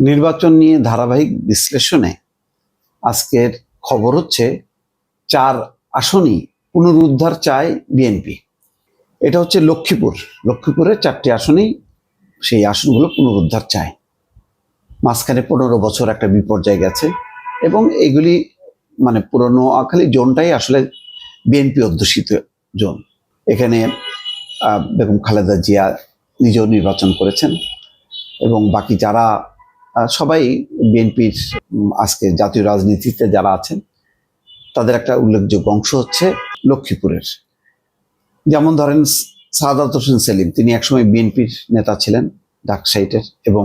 নির্বাচন নিয়ে ধারাবাহিক বিশ্লেষণে আজকের খবর হচ্ছে চার আসনই পুনরুদ্ধার চায় বিএনপি। এটা হচ্ছে লক্ষ্মীপুর। লক্ষ্মীপুরের চারটি আসনেই সেই আসনগুলো পুনরুদ্ধার চায়। মাঝখানে পনেরো বছর একটা বিপর্যয় গেছে এবং এগুলি মানে পুরনো আখালি জোনটাই আসলে বিএনপি অধ্যুষিত জোন। এখানে বেগম খালেদা জিয়া নিজেও নির্বাচন করেছেন এবং বাকি যারা সবাই বিএনপির আজকে জাতীয় রাজনীতিতে যারা আছেন, তাদের একটা উল্লেখযোগ্য অংশ হচ্ছে লক্ষ্মীপুরের। যেমন ধরেন সাদাত হোসেন সেলিম, তিনি একসময় বিএনপির নেতা ছিলেন ডাক সাইটের এবং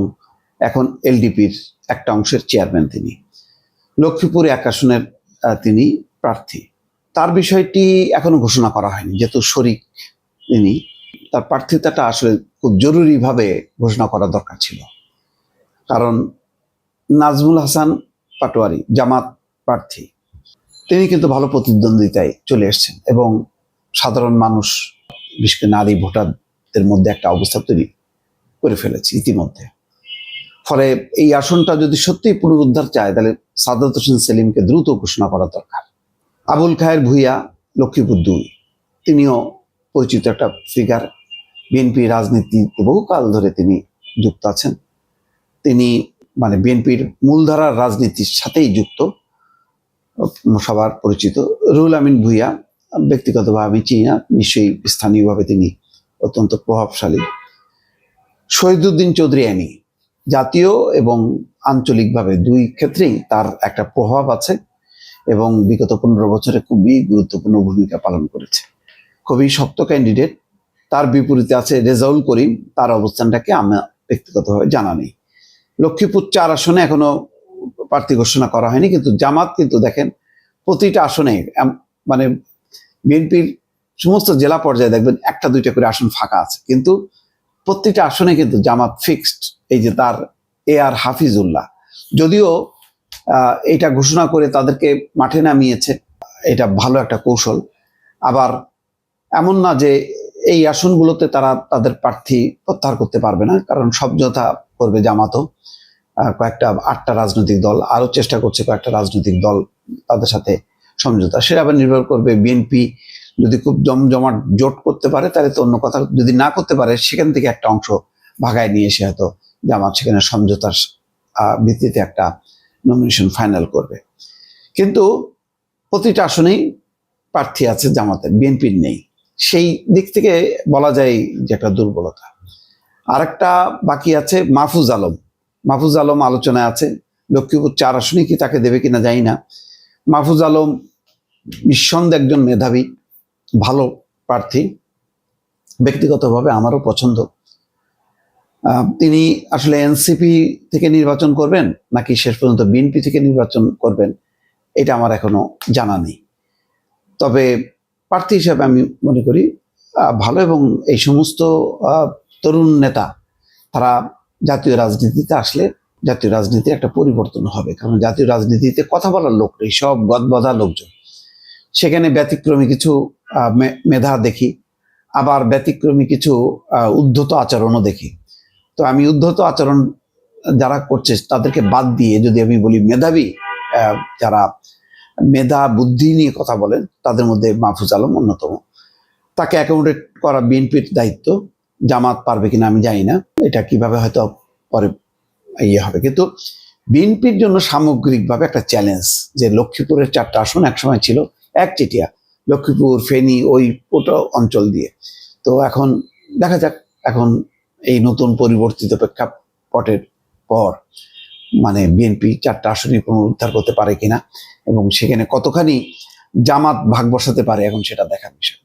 এখন এলডিপির একটা অংশের চেয়ারম্যান তিনি। লক্ষ্মীপুর এক আসনের তিনি প্রার্থী। তার বিষয়টি এখনও ঘোষণা করা হয়নি, যেহেতু শরিক তিনি। তার প্রার্থিতাটা আসলে খুব জরুরিভাবে ঘোষণা করা দরকার ছিল। কারণ নাজমুল হাসান পাটোয়ারি, জামাত প্রার্থী। তিনি কিন্তু ভালো প্রতিদ্বন্দ্বিতায় চলে এসেছেন এবং সাধারণ মানুষ, বিশেষ নারী ভোটারদের মধ্যে একটা অবস্থা তৈরি করে ফেলেছে ইতিমধ্যে। ফলে এই আসনটা যদি সত্যিই পুনরুদ্ধার চায়, তাহলে সাদাত হোসেন সেলিমকে দ্রুত ঘোষণা করা দরকার। আবুল খায়ের ভুইয়া, লক্ষ্মীপুর দুই। তিনিও পরিচিত একটা ফিগার বিএনপি রাজনীতিতে বহুকাল ধরে তিনি যুক্ত আছেন। তিনি মানে বিএনপির মূলধারার রাজনীতির সাথেই যুক্ত, সবার পরিচিত। রুহুল আমিন ভুইয়া, ব্যক্তিগতভাবে আমি চিনি না, নিশ্চয়ই স্থানীয়ভাবে তিনি অত্যন্ত প্রভাবশালী। শহীদুদ্দিন চৌধুরী অ্যানি, জাতীয় এবং আঞ্চলিকভাবে দুই ক্ষেত্রেই তার একটা প্রভাব আছে এবং বিগত পনেরো বছরে খুবই গুরুত্বপূর্ণ ভূমিকা পালন করেছে। খুবই শক্ত ক্যান্ডিডেট তার বিপরীতে আছে রেজাউল করিম, তার অবস্থানটাকে আমার ব্যক্তিগতভাবে জানা নেই। লক্ষ্মীপুর চার আসনে এখনও প্রার্থী ঘোষণা করা হয়নি, কিন্তু জামাত কিন্তু দেখেন প্রতিটা আসনে মানে বিএনপির সমস্ত জেলা পর্যায়ে দেখবেন একটা দুইটা করে আসন ফাঁকা আছে। কিন্তু প্রত্যেকটা আসনে কিন্তু জামাত ফিক্সড এই যে তার এ আর হাফিজুল্লাহ। যদিও এটা ঘোষণা করে তাদেরকে মাঠে নামিয়েছে, এটা ভালো একটা কৌশল। আবার এমন না যে এই আসনগুলোতে তারা তাদের প্রার্থী প্রত্যাহার করতে পারবে না, কারণ সমঝোতা করবে জামাতও কয়েকটা আটটা রাজনৈতিক দল, আরও চেষ্টা করছে কয়েকটা রাজনৈতিক দল তাদের সাথে সমঝোতা। সেটা আবার নির্ভর করবে বিএনপি যদি খুব জমজমাট জোট করতে পারে, তাহলে তো অন্য কথা, যদি না করতে পারে, সেখান থেকে একটা অংশ ভাগায় নিয়ে এসে হয়তো জামাত সেখানে সমঝোতার ভিত্তিতে একটা নমিনেশন ফাইনাল করবে। কিন্তু প্রতিটা আসনেই প্রার্থী আছে জামাতের বিএনপির নেই। সেই দিক থেকে বলা যায় যে একটা দুর্বলতা। আরেকটা বাকি আছে মাহফুজ আলম। মাহফুজ আলম আলোচনায় আছে, লক্ষ্মীপুর চার আসনে কি তাকে দেবে কিনা জানি না। মাহফুজ আলম নিঃসন্দেহে একজন মেধাবী, ভালো প্রার্থী, ব্যক্তিগতভাবে আমারও পছন্দ। তিনি আসলে এনসিপি থেকে নির্বাচন করবেন নাকি শেষ পর্যন্ত বিএনপি থেকে নির্বাচন করবেন, এটা আমার এখনও জানা নেই। তবে প্রার্থী হিসাবে আমি মনে করি ভালো এবং এই সমস্ত তরুণ নেতা, তারা জাতীয় রাজনীতিতে আসলে জাতীয় রাজনীতি একটা পরিবর্তন হবে। কারণ জাতীয় রাজনীতিতে কথা বলার লোক নেই, সব গদবাধা লোকজন। সেখানে ব্যতিক্রমী কিছু মেধা দেখি, আবার ব্যতিক্রমী কিছু উদ্ধত আচরণও দেখি। তো আমি উদ্ধত আচরণ যারা করছে তাদেরকে বাদ দিয়ে যদি আমি বলি মেধাবী যারা মেধা বুদ্ধি নিয়ে কথা বলেন, তাদের মধ্যে মাহফুজ আলম অন্যতম। তাকে অ্যাকোমোডেট করা বিএনপির দায়িত্ব। জামাত পারবে কিনা আমি জানি না। এটা কীভাবে হয়তো পরে ইয়ে হবে। কিন্তু বিএনপির জন্য সামগ্রিকভাবে একটা চ্যালেঞ্জ যে লক্ষ্মীপুরের চারটা আসন একসময় ছিল একচেটিয়া লক্ষ্মীপুর, ফেনী, ওই ওটা অঞ্চল দিয়ে। তো এখন দেখা যাক, এখন এই নতুন পরিবর্তিত প্রেক্ষাপটের পর মানে বিএনপি চারটা আসনই পুনরুদ্ধার করতে পারে কিনা এবং সেখানে কতখানি জামাত ভাগ বসাতে পারে এখন সেটা দেখার বিষয়।